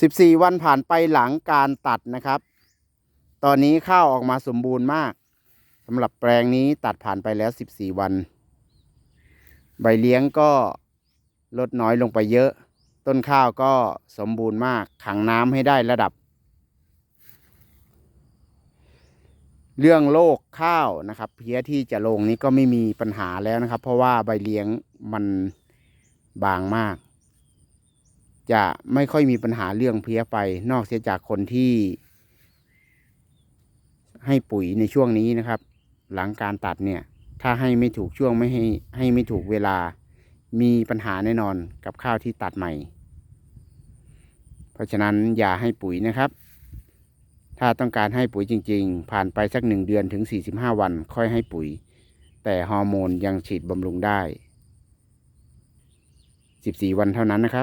14 วันผ่านไปหลังการตัดนะครับ ตอนนี้ข้าวออกมาสมบูรณ์มากสำหรับแปลงนี้ตัดผ่านไปแล้ว 14 วัน ใบเลี้ยงก็ลดน้อยลงไปเยอะ ต้นข้าวก็สมบูรณ์มากขังน้ำให้ได้ระดับ เรื่องโรคข้าวนะครับ เพี้ยที่จะลงนี้ก็ไม่มีปัญหาแล้วนะครับ เพราะว่าใบเลี้ยงมันบางมาก จะไม่ค่อยมีปัญหาเรื่องเพี้ยไฟนอกเสียจากคนที่ ให้ปุ๋ยในช่วงนี้นะครับ หลังการตัดเนี่ย ถ้าให้ไม่ถูกช่วงไม่ให้ให้ไม่ถูกเวลา มีปัญหาแน่นอนกับข้าวที่ตัดใหม่ เพราะฉะนั้นอย่าให้ปุ๋ยนะครับ ถ้าต้องการให้ปุ๋ยจริง ๆ ผ่านไปสักหนึ่งเดือนถึง 45 วัน ค่อยให้ปุ๋ย แต่ฮอร์โมนยังฉีดบำรุงได้ 14 วันเท่านั้นนะครับ